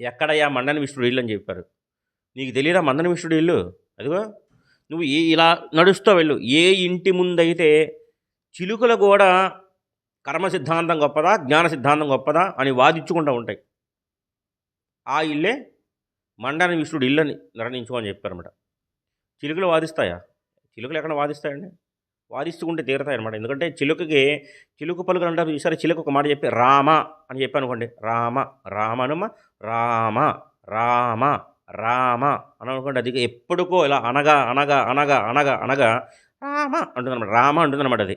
ఎక్కడయ్యా మండన విష్ణుడు ఇల్లు అని చెప్పారు. నీకు తెలియదా మండన విష్ణుడు ఇల్లు? అదిగో నువ్వు ఏ ఇలా నడుస్తూ వెళ్ళు. ఏ ఇంటి ముందైతే చిలుకలు కూడా కర్మ సిద్ధాంతం గొప్పదా జ్ఞాన సిద్ధాంతం గొప్పదా అని వాదించుకుంటూ ఉంటాయి. ఆ ఇల్లే మండన విష్ణుడు ఇల్లు అని నిర్ణయించుకోని చెప్పారన్నమాట. చిలుకలు వాదిస్తాయా? చిలుకలు ఎక్కడ వాదిస్తాయండి? వాదిస్తుంటే తీరుతాయి అనమాట ఎందుకంటే చిలుకకి చిలుక పలుకులు అంటారు ఈసారి చిలుక ఒక మాట చెప్పి రామ అని చెప్పి అనుకోండి. రామ రామనుమ రామ రామ రామ అని అనుకోండి. అది ఎప్పుడుకో ఇలా అనగా అనగా అనగా అనగా అనగా రామ అంటుందన్నమాట. రామ అంటుందన్నమాట అది.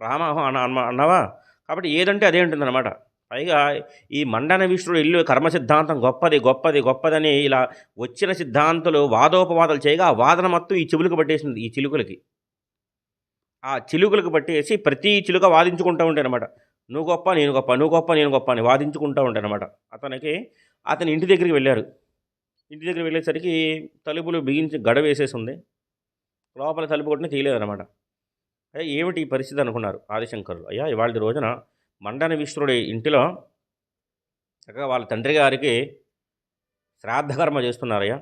రామ అన అన్నవా? కాబట్టి ఏదంటే అదే ఉంటుందన్నమాట పైగా ఈ మండన విష్ణుడు ఇల్లు కర్మ సిద్ధాంతం గొప్పది గొప్పది గొప్పదని ఇలా వచ్చిన సిద్ధాంతులు వాదోపవాదాలు చేయగా ఆ వాదన మొత్తం ఈ చిలుకు పట్టేసింది ఈ చిలుకలకి. ఆ చిలుకలకు పట్టేసి ప్రతి చిలుక వాదించుకుంటూ ఉంటాయన్నమాట. నువ్వు గొప్ప నేను గొప్ప నువ్వు గొప్ప నేను గొప్ప అని వాదించుకుంటూ ఉంటాయన్నమాట. అతనికి అతని ఇంటి దగ్గరికి వెళ్ళారు. ఇంటి దగ్గర వెళ్ళేసరికి తలుపులు బిగించి గడ వేసేసి ఉంది లోపల తలుపు కొట్టిన తీయలేదన్నమాట. అయ్యా ఏమిటి ఈ పరిస్థితి అనుకున్నారు ఆదిశంకరులు. అయ్యా ఇవాళ రోజున మండన విష్ణుడి ఇంటిలో చక్కగా వాళ్ళ తండ్రి గారికి శ్రాద్ధకర్మ చేస్తున్నారయ్యా.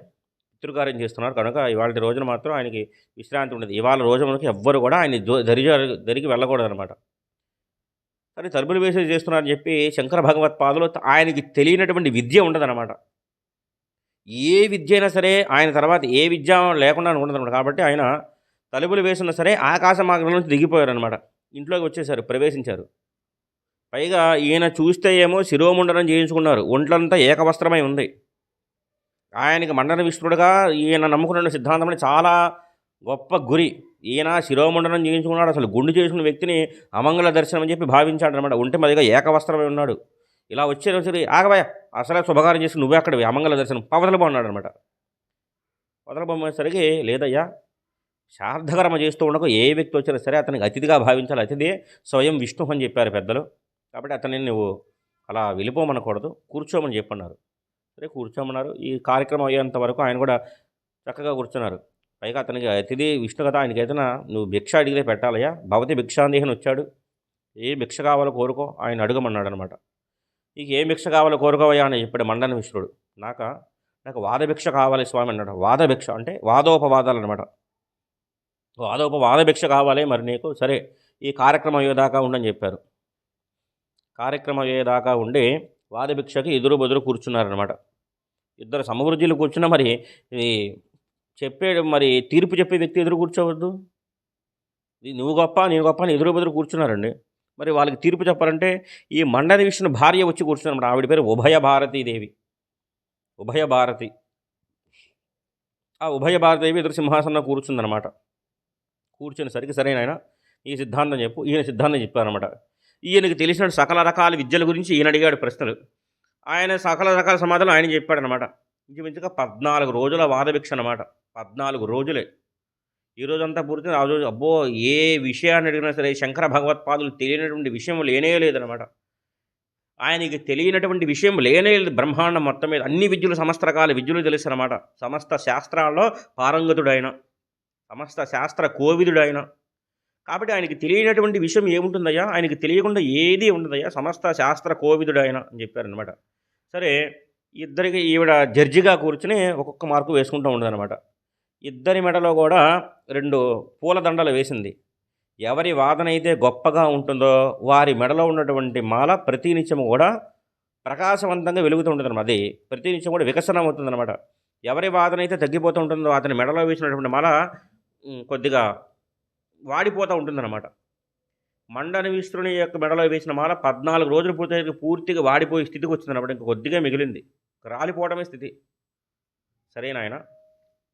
పితృకార్యం చేస్తున్నారు. కనుక ఇవాళ రోజున మాత్రం ఆయనకి విశ్రాంతి ఉండదు. ఇవాళ రోజు మనకి ఎవ్వరు కూడా ఆయన దరి దరికి వెళ్ళకూడదు అనమాట కానీ తలుపులు వేసి చేస్తున్నారని చెప్పి శంకర భగవత్పాదులు ఆయనకి తెలియనటువంటి విద్య ఉండదన్నమాట. ఏ విద్య అయినా సరే ఆయన తర్వాత ఏ విద్య లేకుండా ఉండదన్నమాట. కాబట్టి ఆయన తలుపులు వేసినా సరే ఆకాశ మార్గం నుంచి దిగిపోయారు అనమాట ఇంట్లోకి వచ్చేసారు ప్రవేశించారు. పైగా ఈయన చూస్తే ఏమో శిరోముండనం చేయించుకున్నారు. ఒంట్లంతా ఏకవస్త్రమై ఉంది. ఆయనకి మండన విష్ణుడుగా ఈయన నమ్ముకున్న సిద్ధాంతం చాలా గొప్ప గురి. ఈయన శిరోముండనం చేయించుకున్నాడు. అసలు గుండు చేసుకున్న వ్యక్తిని అమంగళ దర్శనం అని చెప్పి భావించాడు అనమాట ఒంటి మదిగా ఏకవస్త్రమై ఉన్నాడు. ఇలా వచ్చేసరి ఆగబోయ అసలే శుభకారం చేసి నువ్వే అక్కడ అమంగళ దర్శనం. పవదలబోన్నాడు అనమాట వదలబొమ్మేసరికి లేదయ్యా శార్ధకర్మ చేస్తూ ఉండక ఏ వ్యక్తి వచ్చినా సరే అతనికి అతిథిగా భావించాలి. అతిథి స్వయం విష్ణు అని చెప్పారు పెద్దలు. కాబట్టి అతనిని నువ్వు అలా వెళ్ళిపోమనకూడదు. కూర్చోమని చెప్పన్నారు. సరే కూర్చోమన్నారు. ఈ కార్యక్రమం అయ్యేంత వరకు ఆయన కూడా చక్కగా కూర్చున్నారు. పైగా అతనికి అతిథి విష్ణు కదా ఆయనకి ఏదైనా నువ్వు భిక్ష అడిగితే పెట్టాలయ్యా. భవతి భిక్షాందేహన్ వచ్చాడు. ఏ భిక్ష కావాలో కోరుకో ఆయన అడగమన్నాడు అనమాట నీకు ఏ భిక్ష కావాలో కోరుకోవయ్యా అని చెప్పాడు మండన విష్ణుడు నాక నాకు వాదభిక్ష కావాలి స్వామి అన్నాడు. వాదభిక్ష అంటే వాదోపవాదాలు అనమాట వాదోపవాద భిక్ష కావాలి మరి నీకు సరే ఈ కార్యక్రమం అయ్యేదాకా ఉండని చెప్పారు. కార్యక్రమం అయ్యేదాకా ఉండి వాదభిక్షకి ఎదురు బెదురు కూర్చున్నారనమాట ఇద్దరు సమవృద్ధులు కూర్చున్నా మరి ఈ చెప్పే మరి తీర్పు చెప్పే వ్యక్తి ఎదురు కూర్చోవద్దు. ఇది నువ్వు గొప్ప నేను గొప్ప అని ఎదురు బెదురు కూర్చున్నారండి. మరి వాళ్ళకి తీర్పు చెప్పాలంటే ఈ మండన విష్ణు భార్య వచ్చి కూర్చున్నమాట ఆవిడ పేరు ఉభయ భారతీదేవి ఉభయ భారతి. ఆ ఉభయ భారతీదేవి ఎదురు సింహాసనం కూర్చుందనమాట కూర్చునేసరికి సరైన ఆయన ఈ సిద్ధాంతం చెప్పు ఈయన సిద్ధాంతం చెప్పారనమాట ఈయనకి తెలిసిన సకల రకాల విద్యల గురించి ఈయన అడిగాడు ప్రశ్నలు. ఆయన సకల రకాల సమాధానం ఆయన చెప్పాడనమాట ఇంచుమించుగా పద్నాలుగు రోజుల వాదభిక్ష అనమాట పద్నాలుగు రోజులే. ఈ రోజంతా పూర్తి ఆ రోజు అబ్బో ఏ విషయాన్ని అడిగినా సరే శంకర భగవత్పాదులు తెలియనటువంటి విషయం లేనే లేదనమాట ఆయనకి తెలియనటువంటి విషయం లేనే లేదు. బ్రహ్మాండం మొత్తం మీద అన్ని విద్యలు సమస్త రకాల విద్యలు తెలుసు అనమాట సమస్త శాస్త్రాల్లో పారంగతుడైన సమస్త శాస్త్ర కోవిదుడైన కాబట్టి ఆయనకి తెలియనటువంటి విషయం ఏముంటుందయ్యా? ఆయనకి తెలియకుండా ఏదీ ఉండదయ్యా. సమస్త శాస్త్ర కోవిదుడు ఆయన అని చెప్పారనమాట సరే ఇద్దరికి ఈవిడ జడ్జిగా కూర్చుని ఒక్కొక్క మార్కు వేసుకుంటూ ఉండదనమాట ఇద్దరి మెడలో కూడా రెండు పూలదండలు వేసింది. ఎవరి వాదన అయితే గొప్పగా ఉంటుందో వారి మెడలో ఉన్నటువంటి మాల ప్రతినిత్యం కూడా ప్రకాశవంతంగా వెలుగుతూ ఉంటుంది అది ప్రతినిత్యం కూడా వికసనం అవుతుందన్నమాట. ఎవరి వాదన అయితే తగ్గిపోతూ ఉంటుందో అతని మెడలో వేసినటువంటి మాల కొద్దిగా వాడిపోతూ ఉంటుందన్నమాట. మండన విష్ణుని యొక్క మెడలో వేసిన మాల పద్నాలుగు రోజులు పూర్తి పూర్తిగా వాడిపోయే స్థితికి వచ్చిందన్నమాట. ఇంకా కొద్దిగా మిగిలింది. రాలిపోవడమే స్థితి. సరే నాయన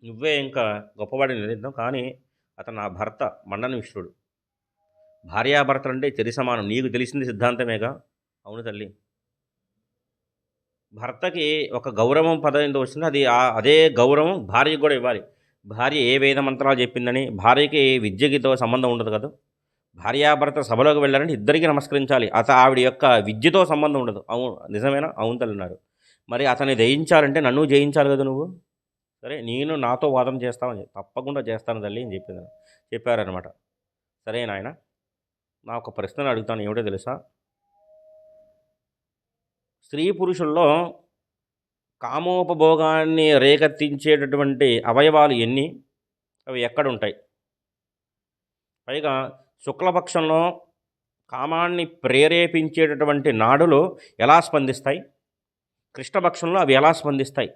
నువ్వే ఇంకా గొప్పవాడిని నిలిద్దాం కానీ అతను నా భర్త మండన విష్ణుడు. భార్యాభర్తలు అంటే చెరి సమానం. నీకు తెలిసింది సిద్ధాంతమేగా? అవును తల్లి. భర్తకి ఒక గౌరవం పదం వచ్చింది అది అదే గౌరవం భార్యకు కూడా ఇవ్వాలి. భార్య ఏ వేద మంత్రాలు చెప్పిందని భార్యకి విద్యకితో సంబంధం ఉండదు కదా. భార్యాభర్త సభలోకి వెళ్ళారని ఇద్దరికి నమస్కరించాలి. అత ఆవిడ యొక్క విద్యతో సంబంధం ఉండదు. అవును నిజమేనా? అవును తల్లిన్నారు మరి అతన్ని జయించాలంటే నన్ను జయించాలి కదా నువ్వు? సరే నేను నాతో వాదం చేస్తామని తప్పకుండా చేస్తాను తల్లి అని చెప్పింది చెప్పారనమాట సరే నాయన నా ఒక ప్రశ్నను అడుగుతాను. ఏమిటో తెలుసా? స్త్రీ పురుషుల్లో కామోపభోగాన్ని రేకెత్తించేటటువంటి అవయవాలు ఎన్ని? అవి ఎక్కడ ఉంటాయి పైగా శుక్లపక్షంలో కామాన్ని ప్రేరేపించేటటువంటి నాడులు ఎలా స్పందిస్తాయి? కృష్ణపక్షంలో అవి ఎలా స్పందిస్తాయి?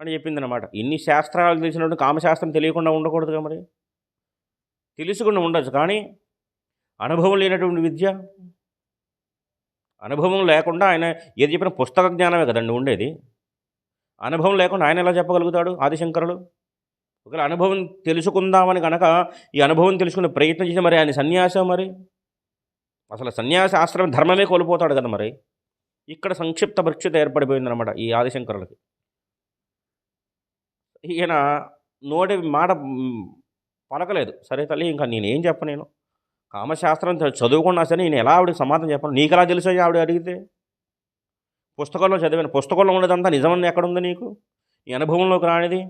అని చెప్పిందనమాట ఇన్ని శాస్త్రాలు తెలిసినటువంటి కామశాస్త్రం తెలియకుండా ఉండకూడదుగా మరి? తెలుసుకుండా ఉండొచ్చు కానీ అనుభవం లేనటువంటి విద్య? అనుభవం లేకుండా ఆయన ఏది చెప్పిన పుస్తక జ్ఞానమే కదండి ఉండేది. అనుభవం లేకుండా ఆయన ఎలా చెప్పగలుగుతాడు ఆదిశంకరులు ఒకవేళ అనుభవం తెలుసుకుందామని కనుక ఈ అనుభవం తెలుసుకునే ప్రయత్నం చేసి మరి ఆయన సన్యాసం మరి? అసలు సన్యాస ఆశ్రమం ధర్మమే కోల్పోతాడు కదా మరి? ఇక్కడ సంక్షిప్త పరిక్షిత ఏర్పడిపోయిందనమాట ఈ ఆదిశంకరులకి. ఈయన నోటి మాట పలకలేదు. సరే తల్లి ఇంకా నేనేం చెప్ప నేను? కామశాస్త్రం చదువుకున్నా సరే నేను ఎలా ఆవిడకి సమాధానం చెప్పను నీకు ఎలా తెలుసు ఆవిడ అడిగితే? పుస్తకంలో చదివాను. పుస్తకంలో ఉండేదంతా నిజమని ఎక్కడుంది నీకు? ఈ అనుభవంలోకి రానిది?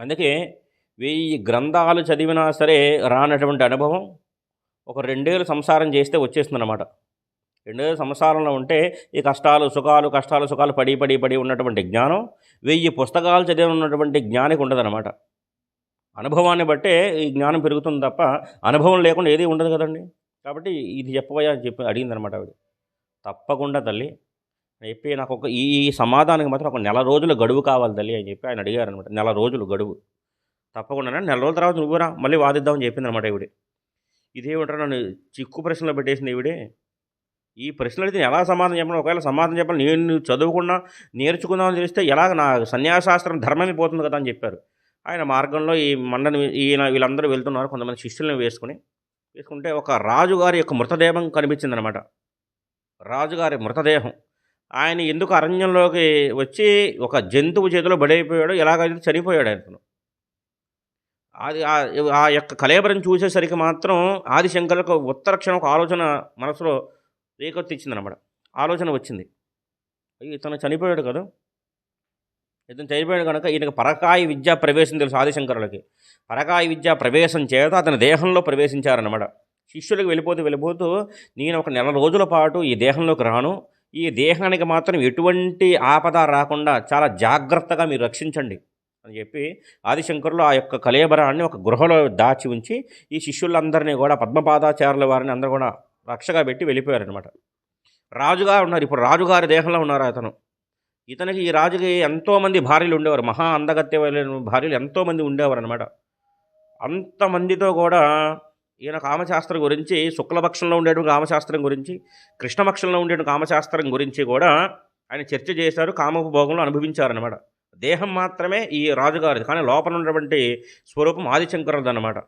అందుకే వెయ్యి గ్రంథాలు చదివినా సరే రానటువంటి అనుభవం ఒక రెండేళ్ళు సంసారం చేస్తే వచ్చేస్తుందన్నమాట. రెండేళ్ళు సంసారంలో ఉంటే ఈ కష్టాలు సుఖాలు కష్టాలు సుఖాలు పడి పడి పడి ఉన్నటువంటి జ్ఞానం వెయ్యి పుస్తకాలు చదివి ఉన్నటువంటి జ్ఞానికి ఉండదన్నమాట. అనుభవాన్ని బట్టే ఈ జ్ఞానం పెరుగుతుంది తప్ప అనుభవం లేకుండా ఏది ఉండదు కదండి. కాబట్టి ఇది చెప్పబోయా అని చెప్పి అడిగిందనమాట ఆవిడ. తప్పకుండా తల్లి. చెప్పి నాకు ఒక ఈ సమాధానానికి మాత్రం ఒక నెల రోజుల గడువు కావాలి తల్లి అని చెప్పి ఆయన అడిగారు అనమాట నెల రోజులు గడువు. తప్పకుండా నెల రోజుల తర్వాత నువ్వురా మళ్ళీ వాదిద్దామని చెప్పింది అనమాట ఈవిడ. ఇదేమిట్రా? నన్ను చిక్కు ప్రశ్నలు పెట్టేసింది ఈవిడే. ఈ ప్రశ్నలు అయితే ఎలా సమాధానం చెప్పాలి ఒకవేళ సమాధానం చెప్పాలి నేను చదువుకున్నా నేర్చుకుందామని తెలిస్తే ఎలా నా సన్యాసాస్త్రం ధర్మమే పోతుంది కదా అని చెప్పారు. ఆయన మార్గంలో ఈ మండని ఈయన వీళ్ళందరూ వెళ్తున్నారు కొంతమంది శిష్యులను వేసుకుని. వేసుకుంటే ఒక రాజుగారి యొక్క మృతదేహం కనిపించిందనమాట రాజుగారి మృతదేహం. ఆయన ఎందుకు అరణ్యంలోకి వచ్చి ఒక జంతువు చేతిలో బడైపోయాడు ఎలాగైతే చనిపోయాడు ఆయన అది ఆ- యొక్క కలేబరం చూసేసరికి మాత్రం ఆదిశంకర్లకు ఉత్తర క్షణం ఒక ఆలోచన మనసులో రేకొత్తిచ్చిందనమాట ఆలోచన వచ్చింది. అయ్యో, ఇతను చనిపోయాడు కదా. ఇతను చనిపోయాడు కనుక ఈయనకు పరకాయ విద్యా ప్రవేశం తెలుసు ఆదిశంకరులకి. పరకాయ విద్యా ప్రవేశం చేత అతని దేహంలో ప్రవేశించారనమాట శిష్యులకు వెళ్ళిపోతూ వెళ్ళిపోతూ నేను ఒక నెల రోజుల పాటు ఈ దేహంలోకి రాను. ఈ దేహానికి మాత్రం ఎటువంటి ఆపద రాకుండా చాలా జాగ్రత్తగా మీరు రక్షించండి అని చెప్పి ఆదిశంకరులు ఆ యొక్క కలేబరాన్ని ఒక గృహలో దాచి ఉంచి ఈ శిష్యులందరినీ కూడా పద్మపాదాచార్యుల వారిని అందరూ కూడా రక్షగా పెట్టి వెళ్ళిపోయారనమాట రాజుగా ఉన్నారు. ఇప్పుడు రాజుగారి దేహంలో ఉన్నారు అతను? ఇతనికి ఈ రాజుకి ఎంతోమంది భార్యలు ఉండేవారు. మహా అందగత్తె భార్యలు ఎంతోమంది ఉండేవారు అనమాట అంతమందితో కూడా ఈయన కామశాస్త్రం గురించి శుక్లపక్షంలో ఉండేటువంటి కామశాస్త్రం గురించి కృష్ణపక్షంలో ఉండేటువంటి కామశాస్త్రం గురించి కూడా ఆయన చర్చ చేశారు కామోపభోగంలో అనుభవించారనమాట దేహం మాత్రమే ఈ రాజుగారిది. కానీ లోపల ఉన్నటువంటి స్వరూపం ఆదిశంకరుడు అనమాట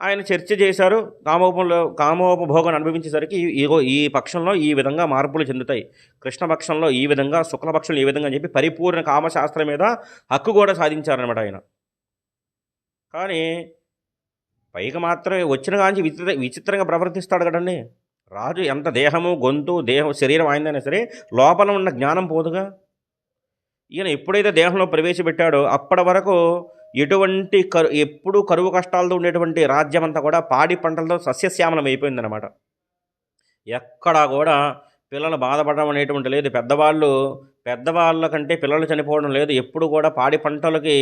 ఆయన చర్చ చేశారు కామోపంలో కామోపభోగాన్ని అనుభవించేసరికి ఇగో ఈ పక్షంలో ఈ విధంగా మార్పులు చెందుతాయి. కృష్ణపక్షంలో ఈ విధంగా శుక్లపక్షంలో ఈ విధంగా అని చెప్పి పరిపూర్ణ కామశాస్త్రం మీద హక్కు కూడా సాధించారనమాట ఆయన. కానీ పైకి మాత్రమే వచ్చిన కాంచి విచిత్ర విచిత్రంగా ప్రవర్తిస్తాడు కదండి. రాజు ఎంత దేహము గొంతు దేహం శరీరం ఆయనైనా సరే లోపల ఉన్న జ్ఞానం పోదుగా. ఈయన ఎప్పుడైతే దేహంలో ప్రవేశపెట్టాడో అప్పటి వరకు ఎటువంటి కరు ఎప్పుడు కరువు కష్టాలతో ఉండేటువంటి రాజ్యం అంతా కూడా పాడి పంటలతో సస్యశ్యామలం అయిపోయిందనమాట ఎక్కడా కూడా పిల్లలు బాధపడడం అనేటువంటి లేదు. పెద్దవాళ్ళు పెద్దవాళ్ళ కంటే పిల్లలు చనిపోవడం లేదు. ఎప్పుడు కూడా పాడి పంటలకి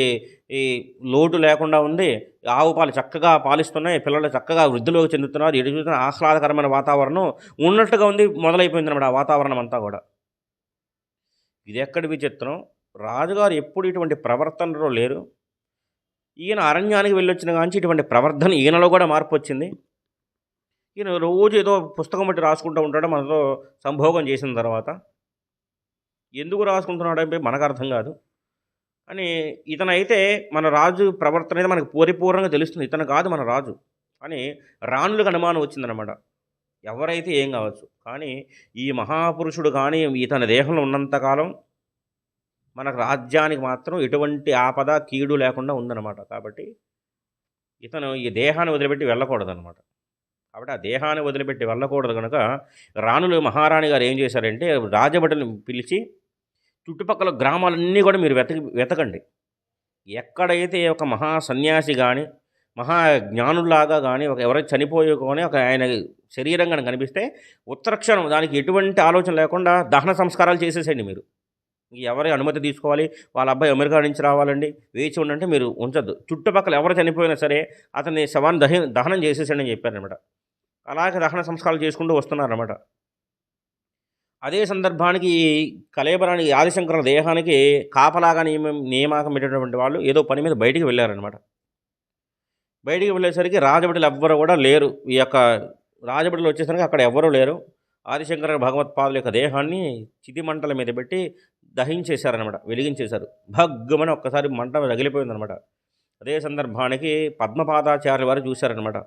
ఈ లోటు లేకుండా ఉంది. ఆవు పాలు చక్కగా పాలిస్తున్నాయి. పిల్లలు చక్కగా వృద్ధిలోకి చెందుతున్నారు. ఎటు చూసిన ఆహ్లాదకరమైన వాతావరణం ఉన్నట్టుగా ఉంది మొదలైపోయింది అనమాట ఆ వాతావరణం అంతా కూడా. ఇది ఎక్కడి విచిత్రం? రాజుగారు ఎప్పుడు ఇటువంటి ప్రవర్తనలో లేరు? ఈయన అరణ్యానికి వెళ్ళొచ్చిన కాంచి ఇటువంటి ప్రవర్తన ఈయనలో కూడా మార్పు వచ్చింది. ఈయన రోజు ఏదో పుస్తకం బట్టి రాసుకుంటూ ఉంటాడు మనతో సంభోగం చేసిన తర్వాత. ఎందుకు రాసుకుంటున్నాడంటే మనకు అర్థం కాదు. అని ఇతనైతే మన రాజు ప్రవర్తన అయితే మనకు పరిపూర్ణంగా తెలుస్తుంది. ఇతను కాదు మన రాజు. అని రాణులకు అనుమానం వచ్చిందనమాట ఎవరైతే ఏం కావచ్చు. కానీ ఈ మహాపురుషుడు కానీ ఇతని దేహంలో ఉన్నంతకాలం మన రాజ్యానికి మాత్రం ఎటువంటి ఆపద కీడు లేకుండా ఉందన్నమాట. కాబట్టి ఇతను ఈ దేహాన్ని వదిలిపెట్టి వెళ్ళకూడదు అనమాట కాబట్టి ఆ దేహాన్ని వదిలిపెట్టి వెళ్ళకూడదు కనుక రాణులు మహారాణి గారు ఏం చేశారంటే రాజభటులను పిలిచి చుట్టుపక్కల గ్రామాలన్నీ కూడా మీరు వెతకి వెతకండి. ఎక్కడైతే ఒక మహా సన్యాసి కానీ మహా జ్ఞానుల్లాగా కానీ ఒక ఎవరైనా చనిపోయే కానీ ఒక ఆయన శరీరం కానీ కనిపిస్తే ఉత్తరక్షణం దానికి ఎటువంటి ఆలోచన లేకుండా దహన సంస్కారాలు చేసేసేయండి మీరు. ఎవరి అనుమతి తీసుకోవాలి? వాళ్ళ అబ్బాయి అమెరికా నుంచి రావాలండి. వేచి ఉండంటే మీరు ఉంచద్దు. చుట్టుపక్కల ఎవరు చనిపోయినా సరే అతన్ని శవాన్ని దహ దహనం చేసేసాడని అని చెప్పారనమాట. అలాగే దహన సంస్కారాలు చేసుకుంటూ వస్తున్నారన్నమాట అదే సందర్భానికి ఈ కలేబరానికి ఆదిశంకర దేహానికి కాపలాగా నియమం నియామకం పెట్టినటువంటి వాళ్ళు ఏదో పని మీద బయటికి వెళ్ళారనమాట. బయటికి వెళ్ళేసరికి రాజబిడ్డలు ఎవ్వరు కూడా లేరు. ఈ యొక్క రాజబిడ్డలు వచ్చేసరికి అక్కడ ఎవ్వరూ లేరు. ఆదిశంకర భగవత్పాదుల యొక్క దేహాన్ని చితిమంటల మీద పెట్టి దహించేశారనమాట వెలిగించేశారు. భగ్గుమని ఒక్కసారి మంట రగిలిపోయిందనమాట అదే సందర్భానికి పద్మపాదాచార్య వారు చూశారనమాట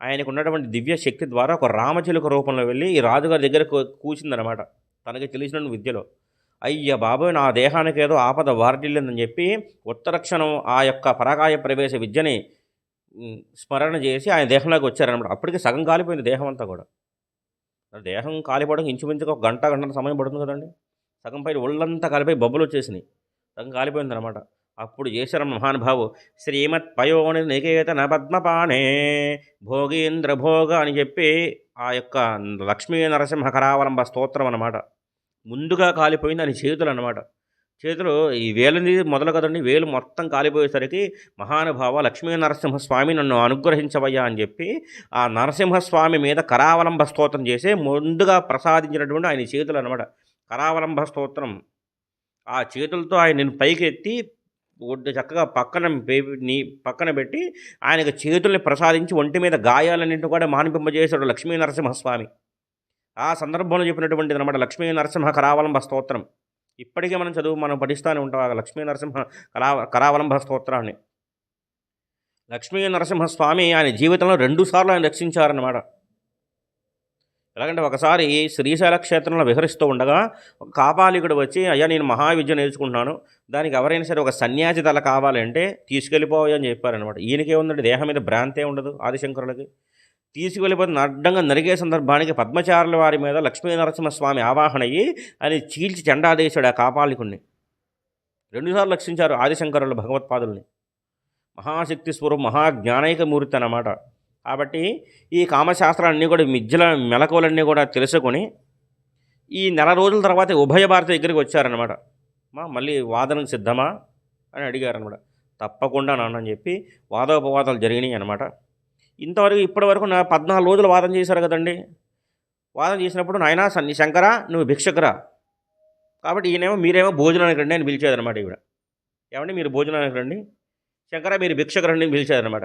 ఆయనకు ఉన్నటువంటి దివ్య శక్తి ద్వారా ఒక రామచిలుక రూపంలో వెళ్ళి ఈ రాజుగారి దగ్గర కూచిందనమాట తనకి తెలిసిన విద్యలో. అయ్య బాబోయ్ నా దేహానికి ఏదో ఆపద వారిల్లిందని చెప్పి ఉత్తరక్షణం ఆ యొక్క పరాకాయ ప్రవేశ విద్యని స్మరణ చేసి ఆయన దేహంలోకి వచ్చారనమాట అప్పటికి సగం కాలిపోయింది దేహం అంతా కూడా దేహం కాలిపోవడం ఇంచుమించుగా ఒక గంట గంట సమయం పడుతుంది కదండి. సగం పైన ఒళ్ళంతా కాలిపోయి బొబ్బలు వచ్చేసినాయి. సగం కాలిపోయింది అనమాట అప్పుడు చేశారు మహానుభావు శ్రీమత్ పయోని నికేతన పద్మపాణే భోగీంద్ర భోగ అని చెప్పి ఆ యొక్క లక్ష్మీ నరసింహ కరావలంబ స్తోత్రం అనమాట ముందుగా కాలిపోయింది అని చేతులు అనమాట చేతులు ఈ వేలుని మొదలు కదండి వేలు మొత్తం కాలిపోయేసరికి మహానుభావ లక్ష్మీ నరసింహస్వామి నన్ను అనుగ్రహించవయ్యా అని చెప్పి ఆ నరసింహస్వామి మీద కరావలంబ స్తోత్రం చేసి ముందుగా ప్రసాదించినటువంటి ఆయన చేతులు అనమాట కరావలంబ స్తోత్రం. ఆ చేతులతో ఆయన నేను పైకి ఎత్తి ఒడ్డు చక్కగా పక్కన నీ పక్కన పెట్టి ఆయనకు చేతుల్ని ప్రసాదించి ఒంటి మీద గాయాలన్నింటిని కూడా మానిపింపజేశాడు లక్ష్మీ నరసింహస్వామి. ఆ సందర్భంలో చెప్పినటువంటిది అనమాట లక్ష్మీ నరసింహ కరావలంబ స్తోత్రం. ఇప్పటికే మనం చదువు మనం పఠిస్తూనే ఉంటాం ఆ లక్ష్మీ నరసింహ కరా కరావలంబ స్తోత్రాన్ని. లక్ష్మీ నరసింహస్వామి ఆయన జీవితంలో రెండుసార్లు ఆయన రక్షించారన్నమాట. ఎలాగంటే ఒకసారి శ్రీశైల క్షేత్రంలో విహరిస్తూ ఉండగా ఒక కాపాలికుడు వచ్చి అయ్యా నేను మహావిద్య నేర్చుకుంటున్నాను. దానికి ఎవరైనా సరే ఒక సన్యాసి తల కావాలంటే తీసుకెళ్ళిపోయి అని చెప్పారనమాట ఈయనకే దేహం మీద భ్రాంతే ఉండదు ఆదిశంకరులకి. తీసుకువెళ్ళిపోతే అడ్డంగా నరిగే సందర్భానికి పద్మచారుల వారి మీద లక్ష్మీ నరసింహస్వామి ఆవాహన అయ్యి అని చీల్చి చెండాదేశాడు ఆ కాపాలికుణ్ణి. రెండుసార్లు రక్షించారు ఆదిశంకరులు భగవత్పాదుల్ని. మహాశక్తి స్వరూపం మహాజ్ఞానైక మూర్తి అన్నమాట. కాబట్టి ఈ కామశాస్త్రాలన్నీ కూడా మిజ్జల మెలకువలన్నీ కూడా తెలుసుకొని ఈ నెల రోజుల తర్వాత ఉభయ భారత దగ్గరికి వచ్చారనమాట మా మళ్ళీ వాదనకు సిద్ధమా అని అడిగారనమాట తప్పకుండా నాన్న అని చెప్పి వాదోపవాదాలు జరిగినాయి అనమాట ఇంతవరకు ఇప్పటివరకు నా పద్నాలుగు రోజులు వాదన చేశారు కదండి. వాదన చేసినప్పుడు నాయనా సన్ని శంకర నువ్వు భిక్షకురా. కాబట్టి ఈయనేమో మీరేమో భోజనానికి రండి అని పిలిచేదనమాట ఈవిడ. ఏమండి మీరు భోజనానికి రండి? శంకర మీరు భిక్షకు రండి అని పిలిచేదనమాట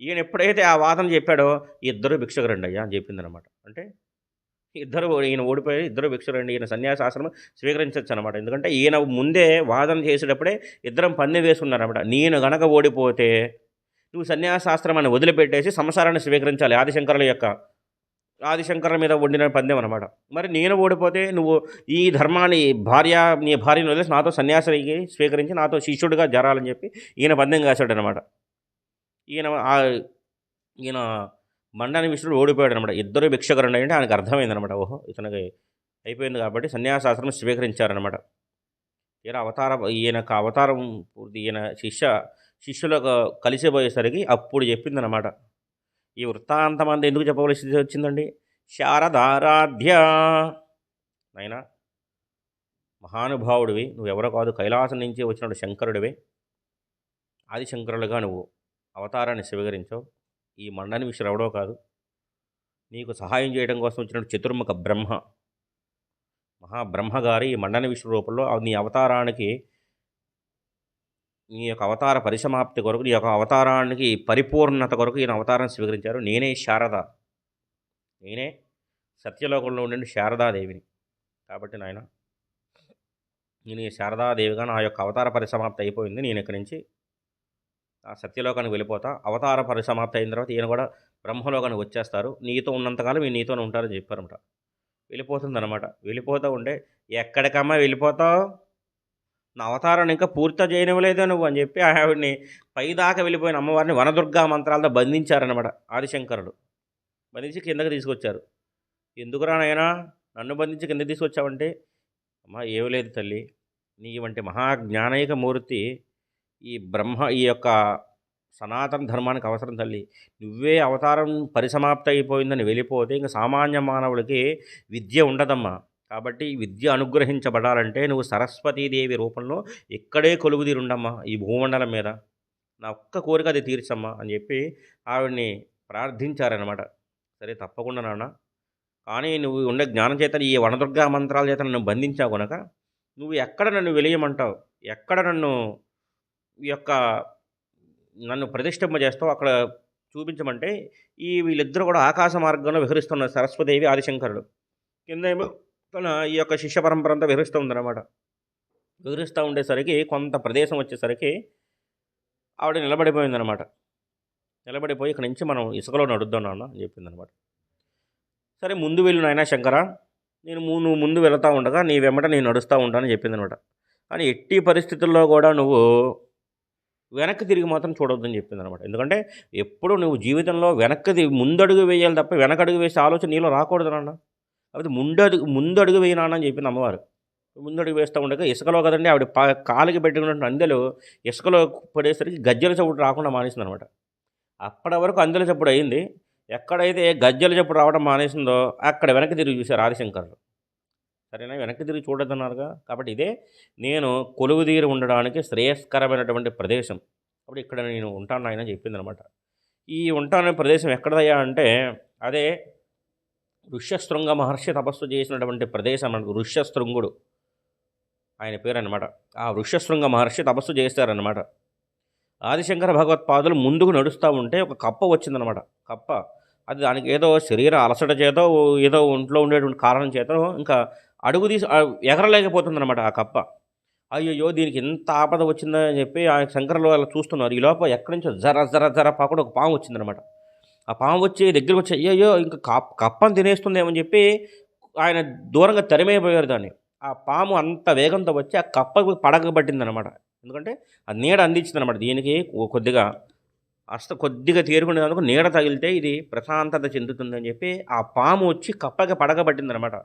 ఈయన ఎప్పుడైతే ఆ వాదన చెప్పాడో ఇద్దరు భిక్షకు రండి అయ్యా అని చెప్పిందనమాట అంటే ఇద్దరు ఈయన ఓడిపోయి ఇద్దరు భిక్షకురండి ఈయన సన్యాసాశ్రమం స్వీకరించవచ్చు అనమాట ఎందుకంటే ఈయన ముందే వాదన చేసేటప్పుడే ఇద్దరం పన్ను వేసుకున్నారనమాట నేను గనక ఓడిపోతే నువ్వు సన్యాసాస్త్రమాన్ని వదిలిపెట్టేసి సంసారాన్ని స్వీకరించాలి ఆదిశంకరుల యొక్క ఆదిశంకరుల మీద వండిన పందెం అనమాట మరి నేను ఓడిపోతే నువ్వు ఈ ధర్మాన్ని భార్య నీ భార్యను వదిలేసి నాతో సన్యాసికి స్వీకరించి నాతో శిష్యుడిగా జరాలని చెప్పి ఈయన పందెం కాశాడనమాట ఈయన ఈయన మండని విష్ణుడు ఓడిపోయాడు అనమాట ఇద్దరు భిక్షకులు అంటే ఆయనకు అర్థమైంది అనమాట ఓహో ఇతనికి అయిపోయింది కాబట్టి సన్యాసాశ్రమం స్వీకరించారనమాట. ఈయన అవతార ఈయనకు అవతారం పూర్తి ఈయన శిష్య శిష్యులకు కలిసిపోయేసరికి అప్పుడు చెప్పిందనమాట. ఈ వృత్తాంతం అంతా ఎందుకు చెప్పవలసి వచ్చిందండి? శారదారాధ్య. నైనా మహానుభావుడివి. నువ్వెవరో కాదు కైలాసం నుంచి వచ్చినప్పుడు శంకరుడివి. ఆదిశంకరులుగా నువ్వు. అవతారాన్ని స్వీకరించావు. ఈ మండని విషయం ఎవడో కాదు. నీకు సహాయం చేయడం కోసం వచ్చిన చతుర్ముఖ బ్రహ్మ. మహాబ్రహ్మగారి ఈ మండన విశ్వ రూపంలో నీ అవతారానికి నీ యొక్క అవతార పరిసమాప్తి కొరకు నీ యొక్క అవతారానికి పరిపూర్ణత కొరకు ఈయన అవతారం స్వీకరించారు. నేనే శారద. నేనే సత్యలోకంలో ఉండే శారదాదేవిని. కాబట్టి నాయన నేను ఈ శారదాదేవిగా నా యొక్క అవతార పరిసమాప్తి అయిపోయింది. నేను ఇక్కడి నుంచి సత్యలోకానికి వెళ్ళిపోతా. అవతార పరిసమాప్తి అయిన తర్వాత ఈయన కూడా బ్రహ్మలోకానికి వచ్చేస్తారు. నీతో ఉన్నంతకాలం మీ నీతోనే ఉంటారని చెప్పారన్నమాట. వెళ్ళిపోతుందన్నమాట. వెళ్ళిపోతూ ఉంటే ఎక్కడికమ్మా వెళ్ళిపోతావు? నా అవతారాన్ని ఇంకా పూర్తి చేయనివ్వలేదే నువ్వు అని చెప్పి ఆవిడ్ని పైదాకా వెళ్ళిపోయిన అమ్మవారిని వనదుర్గా మంత్రాలతో బంధించారనమాట ఆదిశంకరుడు. బంధించి కిందకి తీసుకొచ్చారు. ఎందుకురా నాయనా? నన్ను బంధించి కిందకి తీసుకొచ్చావంటే? అమ్మ ఏమి లేదు తల్లి. నీ వంటి మహాజ్ఞానైక మూర్తి ఈ బ్రహ్మ ఈ యొక్క సనాతన ధర్మానికి అవసరం తల్లి. నువ్వే అవతారం పరిసమాప్త అయిపోయిందని వెళ్ళిపోతే ఇంకా సామాన్య మానవుడికి విద్య ఉండదమ్మా. కాబట్టి విద్య అనుగ్రహించబడాలంటే నువ్వు సరస్వతీదేవి రూపంలో ఇక్కడే కొలువుదీరుండమ్మా ఈ భూమండలం మీద. నా ఒక్క కోరిక అది తీర్చమ్మా అని చెప్పి ఆవిడ్ని ప్రార్థించారనమాట సరే తప్పకుండా నాన్న. కానీ నువ్వు ఉండే జ్ఞానం చేత ఈ వనదుర్గా మంత్రాల చేత నన్ను బంధించావు కనుక నువ్వు ఎక్కడ నన్ను వెలియమంటావు? ఎక్కడ నన్ను యొక్క నన్ను ప్రతిష్ఠింప చేస్తావు. అక్కడ చూపించమంటే ఈ వీళ్ళిద్దరూ కూడా ఆకాశ మార్గంలో విహరిస్తున్న సరస్వదేవి ఆదిశంకరుడు. కింద ఏమో తన ఈ యొక్క శిష్య పరంపర అంతా విహరిస్తూ ఉందన్నమాట. విహరిస్తూ ఉండేసరికి కొంత ప్రదేశం వచ్చేసరికి ఆవిడ నిలబడిపోయిందనమాట నిలబడిపోయి ఇక్కడ నుంచి మనం ఇసుకలో నడుద్దాం నాన్న అని చెప్పిందనమాట సరే ముందు వెళ్ళు నాయనా శంకర. నేను నువ్వు ముందు వెళతా ఉండగా నీ వెంబట నేను నడుస్తూ ఉంటానని చెప్పిందనమాట కానీ ఎట్టి పరిస్థితుల్లో కూడా నువ్వు వెనక్కి తిరిగి మాత్రం చూడొద్దని చెప్పింది అనమాట ఎందుకంటే ఎప్పుడు నువ్వు జీవితంలో వెనక్కి ముందడుగు వేయాలి తప్ప వెనకడుగు వేసే ఆలోచన నీలో రాకూడదు నాన్న. కాబట్టి ముందడుగు ముందడుగు వేయనాన్న అని చెప్పింది అమ్మవారు. ముందడుగు వేస్తూ ఉండగా ఇసుకలో కదండి ఆవిడ పా కాలికి పెట్టుకున్న అందెలు ఇసుకలో పడేసరికి గజ్జల చప్పుడు రాకుండా మానేసింది అనమాట అప్పటి వరకు అందెల చప్పుడు అయింది. ఎక్కడైతే గజ్జల చప్పుడు రావడం మానేసిందో అక్కడ వెనక్కి తిరిగి చూశారు ఆదిశంకర్లు. సరేనా? వెనక్కి తిరిగి చూడొద్దన్నారుగా. కాబట్టి ఇదే నేను కొలువుదీరి ఉండడానికి శ్రేయస్కరమైనటువంటి ప్రదేశం. అప్పుడు ఇక్కడ నేను ఉంటాను ఆయన చెప్పింది అనమాట ఈ ఉంటానే ప్రదేశం ఎక్కడదయ్యా అంటే అదే ఋష్యశృంగ మహర్షి తపస్సు చేసినటువంటి ప్రదేశం మనకు ఋష్యశృంగుడు ఆయన పేరు అనమాట ఆ ఋష్యశృంగ మహర్షి తపస్సు చేశారనమాట ఆదిశంకర భగవత్పాదులు ముందుకు నడుస్తూ ఉంటే ఒక కప్ప వచ్చిందనమాట. కప్ప అది దానికి ఏదో శరీర అలసట చేతో ఏదో ఒంట్లో ఉండేటువంటి కారణం చేత ఇంకా అడుగు తీసి ఎగరలేకపోతుంది అనమాట ఆ కప్ప. అయ్యయ్యో దీనికి ఎంత ఆపద వచ్చిందని చెప్పి ఆ శంకరులు అలా చూస్తున్నారు. ఈ లోపల ఎక్కడి నుంచో జర జర జర పాకుండా ఒక పాము వచ్చిందనమాట ఆ పాము వచ్చి దగ్గరికి వచ్చి అయ్యయ్యో ఇంకా కప్ కప్పని తినేస్తుందేమని చెప్పి ఆయన దూరంగా తరిమైపోయారు దాన్ని. ఆ పాము అంత వేగంతో వచ్చి ఆ కప్పకు పడగబట్టిందనమాట ఎందుకంటే ఆ నీడ అందించిందనమాట దీనికి కొద్దిగా అస్త కొద్దిగా తేరుకునేందుకు నీడ తగిలితే ఇది ప్రశాంతత చెందుతుందని చెప్పి ఆ పాము వచ్చి కప్పకి పడగబట్టిందనమాట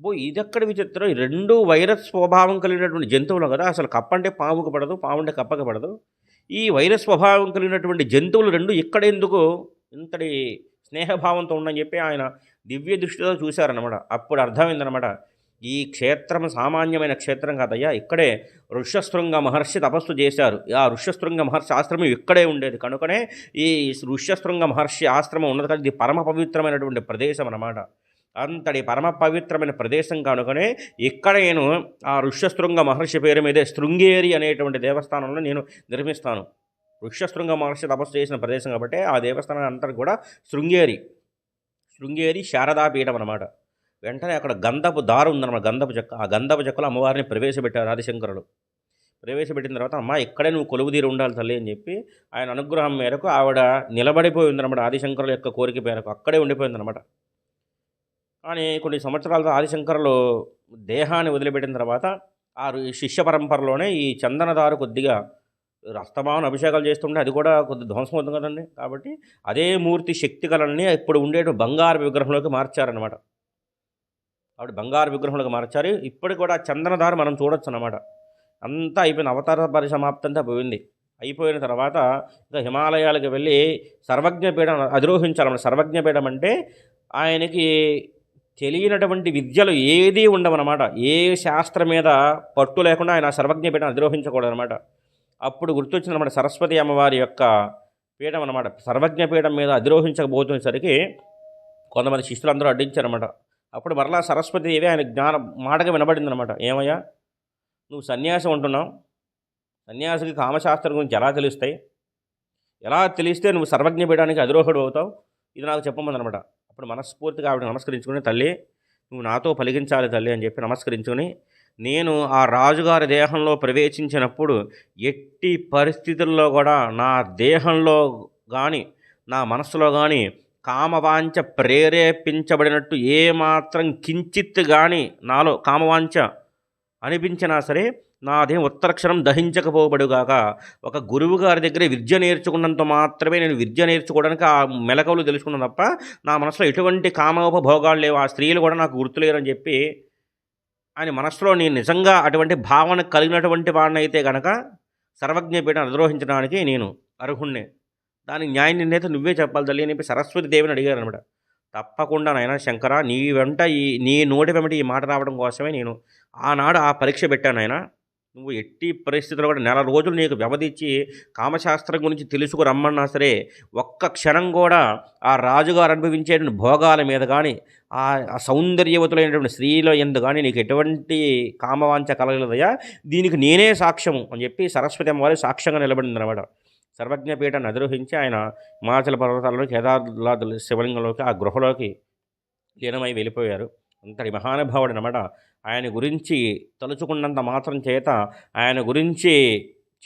బో ఇదెక్కడ విచిత్రం? రెండు వైరస్ స్వభావం కలిగినటువంటి జంతువులు కదా అసలు కప్పంటే పాముకు పడదు పాముంటే పడదు. ఈ వైరస్ స్వభావం కలిగినటువంటి జంతువులు రెండు ఇక్కడ ఎందుకు ఇంతటి స్నేహభావంతో ఉండని చెప్పి ఆయన దివ్య దృష్టితో చూశారన్నమాట. అప్పుడు అర్థమైందనమాట ఈ క్షేత్రం సామాన్యమైన క్షేత్రం కాదయ్యా ఇక్కడే ఋష్యశృంగ మహర్షి తపస్సు చేశారు. ఆ ఋష్యశృంగ మహర్షి ఆశ్రమం ఇక్కడే ఉండేది. కనుకనే ఈ ఋష్యశృంగ మహర్షి ఆశ్రమం ఉన్నది కదా ఇది పరమ పవిత్రమైనటువంటి ప్రదేశం అన్నమాట. అంతటి పరమ పవిత్రమైన ప్రదేశం కనుకనే ఇక్కడ నేను ఆ ఋష్యశృంగ మహర్షి పేరు మీదే శృంగేరి అనేటువంటి దేవస్థానంలో నేను నిర్మిస్తాను. ఋష్యశృంగ మహర్షి తపస్సు చేసిన ప్రదేశం కాబట్టి ఆ దేవస్థానం అంతా కూడా శృంగేరి. శృంగేరి శారదాపీఠం అనమాట వెంటనే అక్కడ గంధపు దారు ఉందన్నమాట గంధపు చెక్క. ఆ గంధపు చెక్కలో అమ్మవారిని ప్రవేశపెట్టారు ఆదిశంకరుడు ప్రవేశపెట్టిన తర్వాత అమ్మ ఇక్కడే నువ్వు కొలువుదీరి ఉండాలి తల్లి అని చెప్పి ఆయన అనుగ్రహం మేరకు ఆవిడ నిలబడిపోయిందనమాట ఆదిశంకరుల యొక్క కోరిక మేరకు. అక్కడే ఉండిపోయిందనమాట కానీ కొన్ని సంవత్సరాలతో ఆదిశంకరులు దేహాన్ని వదిలిపెట్టిన తర్వాత ఆ శిష్య పరంపరలోనే ఈ చందనదారు కొద్దిగా రస్తమాను అభిషేకాలు చేస్తుంటే అది కూడా కొద్ది ధ్వంసం అవుతుంది కదండి. కాబట్టి అదే మూర్తి శక్తి కళల్ని ఇప్పుడు ఉండే బంగారు విగ్రహంలోకి మార్చారనమాట కాబట్టి బంగారు విగ్రహంలోకి మార్చారు. ఇప్పటికి కూడా చందనదారు మనం చూడొచ్చు అనమాట అంతా అయిపోయిన అవతార పరిసమాప్తి అంతా పోయింది. అయిపోయిన తర్వాత ఇంకా హిమాలయాలకు వెళ్ళి సర్వజ్ఞపీఠం అధిరోహించాలన్నమాట. సర్వజ్ఞపీఠం అంటే ఆయనకి తెలియనటువంటి విద్యలు ఏదీ ఉండవన్నమాట. ఏ శాస్త్రం మీద పట్టు లేకుండా ఆయన సర్వజ్ఞపీఠం అధిరోహించకూడదు అనమాట అప్పుడు గుర్తొచ్చిందన్నమాట సరస్వతి అమ్మవారి యొక్క పీఠం అనమాట సర్వజ్ఞపీఠం మీద అధిరోహించకపోతున్నసరికి కొంతమంది శిష్యులందరూ అడ్డించారన్నమాట. అప్పుడు మరలా సరస్వతి దేవి ఆయన జ్ఞాన మాటగా వినబడిందనమాట ఏమయ్యా? నువ్వు సన్యాసం ఉంటున్నావు సన్యాసికి కామశాస్త్రం గురించి ఎలా తెలుస్తాయి? ఎలా తెలిస్తే నువ్వు సర్వజ్ఞ పీఠానికి అధిరోహుడు అవుతావు? ఇది నాకు చెప్పమందనమాట అప్పుడు మనస్ఫూర్తిగా ఆవిడ నమస్కరించుకుని తల్లి నువ్వు నాతో పలిగించాలి తల్లి అని చెప్పి నమస్కరించుకుని నేను ఆ రాజుగారి దేహంలో ప్రవేశించినప్పుడు ఎట్టి పరిస్థితుల్లో కూడా నా దేహంలో కానీ నా మనసులో కానీ కామవాంఛ ప్రేరేపించబడినట్టు ఏమాత్రం కించిత్ కానీ నాలో కామవాంఛ అనిపించినా సరే నాదేం ఉత్తరక్షరం దహించకపోబడుగాక ఒక గురువు గారి దగ్గర విద్య నేర్చుకున్నంత మాత్రమే నేను విద్య నేర్చుకోవడానికి ఆ మెలకువలు తెలుసుకున్నాను తప్ప నా మనసులో ఎటువంటి కామోపభోగాలు లేవు. ఆ స్త్రీలు కూడా నాకు గుర్తులేరని చెప్పి ఆయన మనసులో నేను నిజంగా అటువంటి భావన కలిగినటువంటి వాడినైతే గనక సర్వజ్ఞపీఠం అధిరోహించడానికి నేను అర్హుణ్ణే. దానికి న్యాయ నిర్ణేత నువ్వే చెప్పాలి తల్లి అని చెప్పి సరస్వతి దేవిని అడిగారు అనమాట తప్పకుండా నాయన శంకర నీ వెంట ఈ నీ నోటి వెంట ఈ మాట రావడం కోసమే నేను ఆనాడు ఆ పరీక్ష పెట్టాను ఆయన నువ్వు ఎట్టి పరిస్థితుల్లో కూడా నెల రోజులు నీకు వ్యవధిచ్చి కామశాస్త్రం గురించి తెలుసుకురమ్మన్నా సరే ఒక్క క్షణం కూడా ఆ రాజుగారు అనుభవించేటువంటి భోగాల మీద కానీ ఆ ఆ సౌందర్యవతులైనటువంటి స్త్రీల ఎందు కానీ నీకు ఎటువంటి కామవాంఛ కలగలేదయ్యా. దీనికి నేనే సాక్ష్యము అని చెప్పి సరస్వతి అమ్మవారి సాక్ష్యంగా నిలబడింది అనమాట సర్వజ్ఞపీఠాన్ని అధిరోహించి ఆయన హిమాచల పర్వతాల్లో కేదార్లాద్ శివలింగంలోకి ఆ గృహలోకి లీనమై వెళ్ళిపోయారు. అంతటి మహానుభావుడు అనమాట ఆయన గురించి తలుచుకున్నంత మాత్రం చేత ఆయన గురించి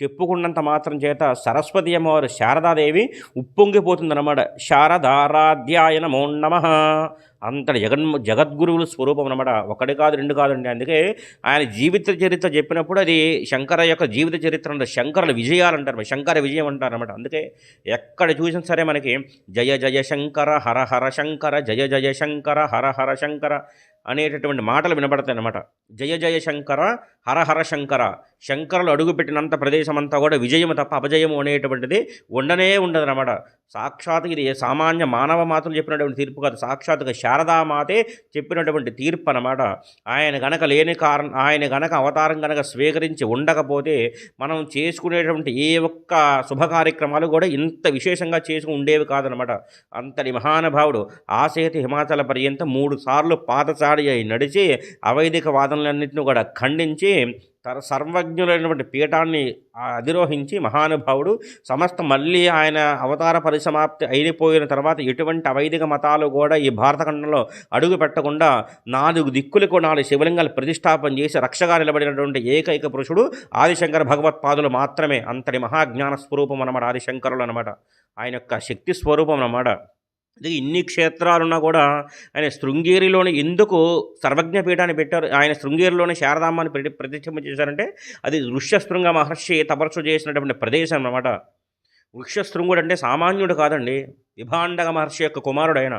చెప్పుకున్నంత మాత్రం చేత సరస్వతి అమ్మవారు శారదాదేవి ఉప్పొంగిపోతుందన్నమాట. శారదారాధ్యాయ నమో. నమ అంతటి జగన్ జగద్గురువుల స్వరూపం అనమాట ఒకటి కాదు రెండు కాదండి అందుకే ఆయన జీవిత చరిత్ర చెప్పినప్పుడు అది శంకర యొక్క జీవిత చరిత్ర అంటే శంకరుల విజయాలు అంటారు. శంకర విజయం అంటారు అనమాట అందుకే ఎక్కడ చూసినా సరే మనకి జయ జయ శంకర హర హర శంకర జయ జయ శంకర హర హర శంకర అనేటటువంటి మాటలు వినబడతాయి అన్నమాట జయ జయ శంకర హర హర శంకర. శంకరులు అడుగుపెట్టినంత ప్రదేశం అంతా కూడా విజయము తప్ప అపజయము అనేటువంటిది ఉండనే ఉండదన్నమాట. సాక్షాత్ ఇది సామాన్య మానవ మాతలు చెప్పినటువంటి తీర్పు కాదు. సాక్షాత్గా శారదామాతే చెప్పినటువంటి తీర్పు అన్నమాట. ఆయన గనక లేని కారణం ఆయన గనక అవతారం గనక స్వీకరించి ఉండకపోతే మనం చేసుకునేటువంటి ఏ ఒక్క శుభ కార్యక్రమాలు కూడా ఇంత విశేషంగా చేసుకుని ఉండేవి కాదనమాట అంతటి మహానుభావుడు ఆసేతి హిమాచల పర్యంతం మూడు సార్లు పాదచాడి ఆచార్య నడిచి అవైదిక వాదనలన్నింటినీ కూడా ఖండించి తన సర్వజ్ఞులైనటువంటి పీఠాన్ని అధిరోహించి మహానుభావుడు సమస్త మళ్ళీ ఆయన అవతార పరిసమాప్తి అయిపోయిన తర్వాత ఎటువంటి అవైదిక మతాలు కూడా ఈ భారతఖండంలో అడుగు పెట్టకుండా నాలుగు దిక్కులకు నాలుగు శివలింగాలు ప్రతిష్టాపన చేసి రక్షగా నిలబడినటువంటి ఏకైక పురుషుడు ఆదిశంకర భగవత్పాదులు మాత్రమే. అంతటి మహాజ్ఞాన స్వరూపం అన్నమాట ఆదిశంకరులు అనమాట ఆయన యొక్క శక్తి స్వరూపం అన్నమాట. ఇన్ని క్షేత్రాలున్నా కూడా ఆయన శృంగేరిలోని ఎందుకు సర్వజ్ఞ పీఠాన్ని పెట్టారు? ఆయన శృంగేరిలోని శారదామ్మని ప్రతి ప్రతిష్ఠింప చేశారంటే అది ఋష్యశృంగ మహర్షి తపస్సు చేసినటువంటి ప్రదేశం అన్నమాట. వృక్షశృంగుడు అంటే సామాన్యుడు కాదండి. విభాండక మహర్షి యొక్క కుమారుడు ఆయన.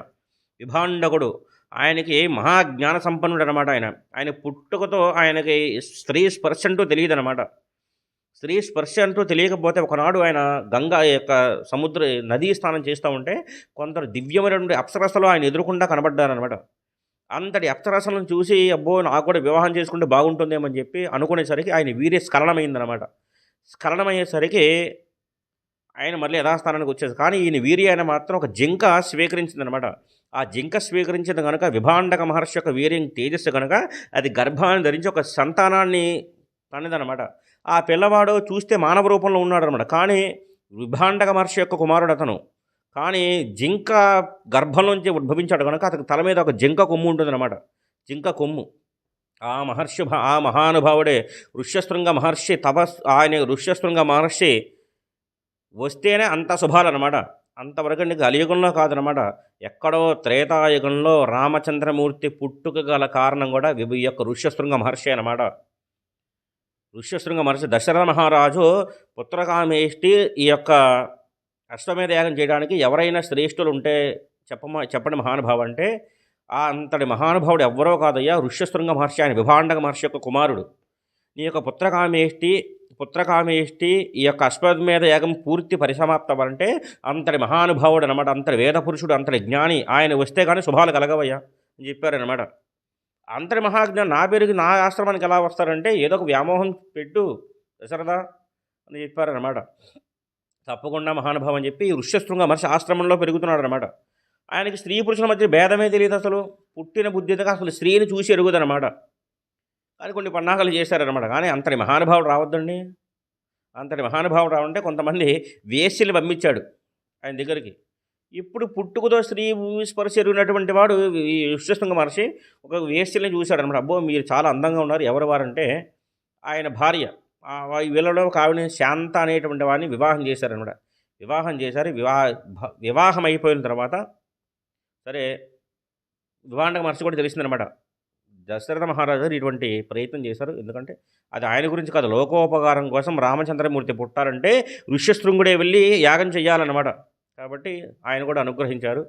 విభాండకుడు. ఆయనకి మహాజ్ఞాన సంపన్నుడు అనమాట ఆయన. ఆయన పుట్టుకతో ఆయనకి స్త్రీ స్పర్శ అంటూ తెలియదు అనమాట స్త్రీ స్పర్శ అంటూ తెలియకపోతే ఒకనాడు ఆయన గంగా యొక్క సముద్ర నదీ స్నానం చేస్తూ ఉంటే కొందరు దివ్యమైనటువంటి అప్సరసలు ఆయన ఎదురుకుండా కనబడ్డారనమాట అంతటి అప్సరసలను చూసి అబ్బో నాకు కూడా వివాహం చేసుకుంటే బాగుంటుందేమని చెప్పి అనుకునేసరికి ఆయన వీర్య స్ఖలనమైందనమాట స్ఖలనమయ్యేసరికి ఆయన మళ్ళీ యథాస్థానానికి వచ్చేది కానీ ఈయన వీర్య ఆయన మాత్రం ఒక జింక స్వీకరించిందనమాట ఆ జింక స్వీకరించింది కనుక విభాండక మహర్షి యొక్క వీర్యం తేజస్సు కనుక అది గర్భాన్ని ధరించి ఒక సంతానాన్ని కన్నదనమాట ఆ పిల్లవాడు చూస్తే మానవ రూపంలో ఉన్నాడు అనమాట కానీ విభాండక మహర్షి యొక్క కుమారుడు అతను. కానీ జింక గర్భంలోంచి ఉద్భవించాడు కనుక అతనికి తల మీద ఒక జింక కొమ్ము ఉంటుందన్నమాట. జింక కొమ్ము. ఆ మహర్షి ఆ మహానుభావుడే ఋష్యశృంగ మహర్షి తపస్ ఆయన ఋష్యశృంగ మహర్షి వస్తేనే అంత శుభాలన్నమాట. అంతవరకు నీకు కలియుగంలో కాదనమాట ఎక్కడో త్రేతాయుగంలో రామచంద్రమూర్తి పుట్టుక గల కారణం కూడా ఈ యొక్క ఋష్యశృంగ మహర్షి అనమాట ఋష్యశృంగ మహర్షి దశరథ మహారాజు పుత్రకామేష్టి ఈ యొక్క అశ్వమేధ యాగం చేయడానికి ఎవరైనా శ్రేష్ఠులు ఉంటే చెప్పమ చెప్పండి మహానుభావ అంటే ఆ అంతటి మహానుభావుడు ఎవ్వరో కాదయ్యా ఋష్యశృంగ మహర్షి ఆయన విభాండక మహర్షి యొక్క కుమారుడు. నీ యొక్క పుత్రకామేష్టి పుత్రకామేష్టి ఈ యొక్క అశ్వమేధ యాగం పూర్తి పరిసమాప్తం అంటే అంతటి మహానుభావుడు అనమాట అంతటి వేద పురుషుడు అంతటి జ్ఞాని ఆయన వస్తే కానీ శుభాలు కలగవయ్యా అని చెప్పారనమాట అంతటి మహాజ్ఞ నా పేరుకి నా ఆశ్రమానికి ఎలా వస్తారంటే ఏదో ఒక వ్యామోహం పెట్టు దశరథ అని చెప్పారనమాట తప్పకుండా మహానుభావం అని చెప్పి ఋష్యశృంగ మహర్షి ఆశ్రమంలో పెరుగుతున్నాడు అనమాట ఆయనకి స్త్రీ పురుషుల మధ్య భేదమే తెలియదు అసలు. పుట్టిన బుద్ధితో అసలు స్త్రీని చూసి ఎరుగుదనమాట కానీ కొన్ని పన్నాగాలు చేశారనమాట కానీ అంతటి మహానుభావుడు రావద్దండి. అంతటి మహానుభావుడు రావంటే కొంతమంది వేశ్యలు పంపించాడు ఆయన దగ్గరికి. ఇప్పుడు పుట్టుకతో స్త్రీ స్పర్శ ఎరిగినటువంటి వాడు ఈ విశ్వశృంగ మహర్షి ఒక వేశ్యల్ని చూశాడు అనమాట అబ్బో మీరు చాలా అందంగా ఉన్నారు. ఎవరు వారంటే ఆయన భార్య. వీళ్ళలో ఒక ఆవిడ శాంత అనేటువంటి వాడిని వివాహం చేశారనమాట. వివాహం చేశారు. వివాహ భ- వివాహం అయిపోయిన తర్వాత సరే వివాహంగా మహర్షి కూడా తెలిసిందనమాట. దశరథ మహారాజు గారు ఇటువంటి ప్రయత్నం చేశారు. ఎందుకంటే అది ఆయన గురించి కాదు. లోకోపకారం కోసం రామచంద్రమూర్తి పుట్టారంటే ఋష్యశృంగుడే వెళ్ళి యాగం చేయాలన్నమాట కాబట్టి ఆయన కూడా అనుగ్రహించారు.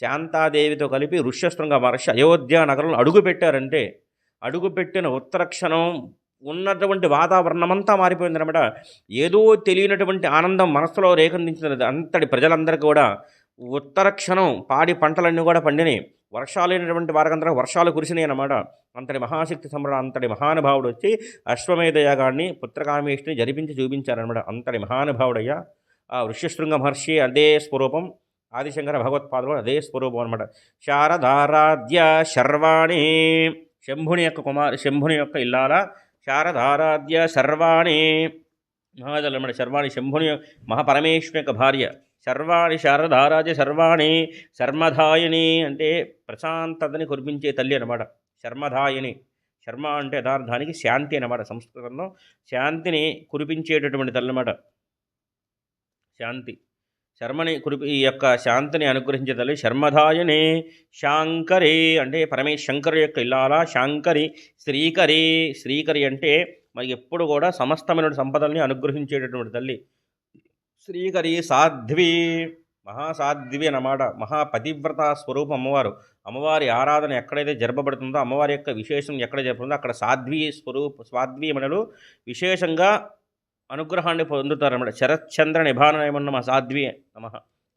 శాంతాదేవితో కలిపి ఋష్యశృంగ మహర్షి అయోధ్య నగరంలో అడుగుపెట్టారంటే అడుగుపెట్టిన ఉత్తర క్షణం ఉన్నటువంటి వాతావరణం అంతా మారిపోయింది అనమాట ఏదో తెలియనటువంటి ఆనందం మనసులో రేఖందించినది అంతటి ప్రజలందరికీ కూడా. ఉత్తర క్షణం పాడి పంటలన్నీ కూడా పండినాయి. వర్షాలైనటువంటి వారికందరూ వర్షాలు కురిసినాయి అన్నమాట. అంతటి మహాశక్తి సంబరం అంతటి మహానుభావుడు వచ్చి అశ్వమేధ యాగాన్ని జరిపించి చూపించారనమాట అంతటి మహానుభావుడయ్యా. ఋష్యశృంగ మహర్షి అదే స్వరూపం ఆదిశంకర భగవత్పాదులు అదే స్వరూపం అనమాట శారదారాధ్య శర్వాణి శంభుని యొక్క కుమార్ శంభుని యొక్క ఇల్లాల శారదారాధ్య శర్వాణి. మహాదలు అనమాట శర్వాణి శంభుని యొక్క- మహాపరమేశ్వరి యొక్క భార్య. శర్వాణి శారదారాజ శర్వాణి శర్మధాయిని అంటే ప్రశాంతతని కురిపించే తల్లి అనమాట శర్మధాయిని. శర్మ అంటే యథార్థానికి శాంతి అనమాట సంస్కృతంలో. శాంతిని కురిపించేటటువంటి తల్లి అనమాట శాంతి. శర్మని కురిపి ఈ యొక్క శాంతిని అనుగ్రహించే తల్లి శర్మధాయనే శాంకరి అంటే పరమేశ్ శంకరు యొక్క ఇల్లాల శాంకరి శ్రీకరి శ్రీకరి అంటే మరి ఎప్పుడు కూడా సమస్తమైన సంపదల్ని అనుగ్రహించేటటువంటి తల్లి. శ్రీకరి సాధ్వి మహాసాధ్వి అన్నమాట. మహాపతివ్రత స్వరూపం అమ్మవారు. అమ్మవారి ఆరాధన ఎక్కడైతే జరపబడుతుందో అమ్మవారి యొక్క విశేషం ఎక్కడ జరుపుతుందో అక్కడ సాధ్వి స్వరూప స్వాధ్వీమణులు విశేషంగా అనుగ్రహాన్ని పొందుతారన్నమాట. శరత్చంద్ర నిభాననాయ నమ సాధ్వి నమ.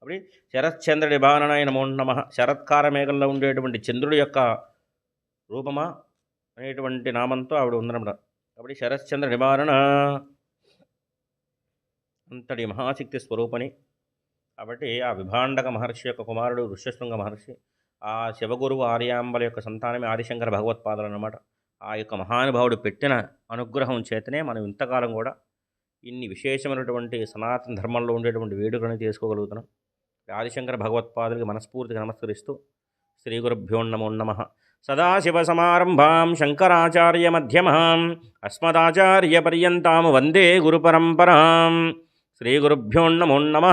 అప్పుడు శరత్చంద్ర నిభాననాయ నమో నమ శరత్కార మేఘంలో ఉండేటువంటి చంద్రుడి యొక్క రూపమా అనేటువంటి నామంతో ఆవిడ ఉందన్నమాట. కాబట్టి శరత్చంద్ర నివారణ అంతటి మహాశక్తి స్వరూపని కాబట్టి ఆ విభాండక మహర్షి యొక్క కుమారుడు ఋష్యశృంగ మహర్షి ఆ శివగురువు ఆర్యాంబల యొక్క సంతానమే ఆదిశంకర భగవత్పాదులు అన్నమాట. ఆ యొక్క మహానుభావుడు పెట్టిన అనుగ్రహం చేతనే మనం ఇంతకాలం కూడా ఇన్ని విశేషమైనటువంటి సనాతన ధర్మంలో ఉండేటువంటి వేడుకలను చేసుకోగలుగుతున్నాం. ఆదిశంకర భగవత్పాదులకి మనస్ఫూర్తిగా నమస్కరిస్తూ శ్రీ గురుభ్యో నమో నమ. సదాశివసమారంభాం శంకరాచార్య మధ్యమాం అస్మదాచార్యపర్యంతాం వందే గురుపరంపరాం శ్రీ గురుభ్యో నమో నమ.